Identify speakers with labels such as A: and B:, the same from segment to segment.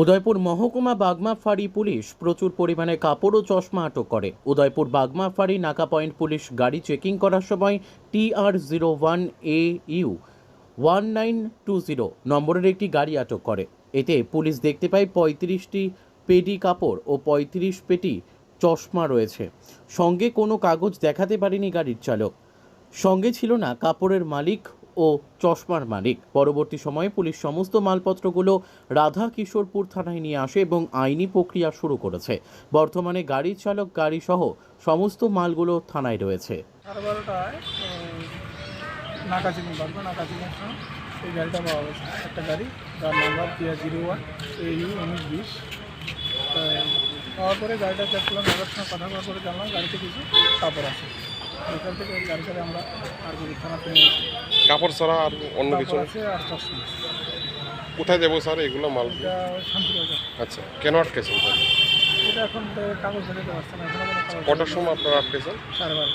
A: উদয়পুর মহকুমা বাগমা ফাঁড়ি পুলিশ প্রচুর পরিমাণে কাপড় ও চশমা আটক করে। উদয়পুর বাগমা ফাঁড়ি নাকা পয়েন্ট পুলিশ গাড়ি চেকিং করার সময় T R zero one A U one nine two zero নম্বরের একটি গাড়ি আটক করে। এতে পুলিশ দেখতে পায় পঁয়ত্রিশটি পেডি কাপড় ও পঁয়ত্রিশ পেটি চশমা রয়েছে। সঙ্গে কোনো কাগজ দেখাতে পারেনি গাড়ির চালক। সঙ্গে ছিল না কাপড়ের মালিক ও চশমার মালিক। পরবর্তী সময়ে পুলিশ সমস্ত মালপত্রগুলো রাধা কিশোরপুর থানায় নিয়ে আসে এবং আইনি প্রক্রিয়া শুরু করেছে। বর্তমানে গাড়ির চালক, গাড়ি সহ সমস্ত মালগুলো থানায় রয়েছে।
B: গাড়িটা একটা গাড়ি জিরো ওয়ান পাওয়ার পরে গাড়িটা চেক করলাম কথা বলার পরে জানলাম, গাড়িতে কিছু কাপড় আছে। ওইখান থেকে ওই গাড়িটাকে আমরা আর যদি থানা ফিরে গেছি
C: কাপড় ছাড়া আর অন্য কিছু?
B: কাপড় আছে আর চশমা
C: কোথায় দেবো স্যার? এগুলো মাল
B: এটা শান্তিবাজার
C: আচ্ছা কেন আটকেছেন স্যার?
B: এটা এখন তো কাগজ দেখাতে পারছে না এখনও কোনো কাগজ
C: কটার সময় আপনারা আটকেছেন?
B: সাড়ে বারো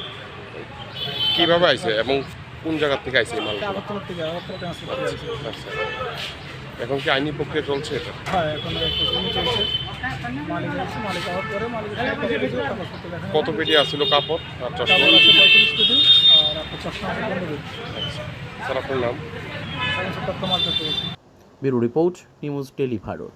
C: কীভাবে আইছে এবং কোন জায়গা থেকে আইছে এই মাল
B: আগরতলা থেকে আগরতলা ট্রান্সফার করে আছে
C: আচ্ছা এখন কি আইনি প্রক্রিয়া চলছে এটা?
B: হ্যাঁ এখন চলছে।
C: কত পেটি আসছিল কাপড় আর চশমা? স্যার আপনার নাম?
A: Bureau report news tele Bharat.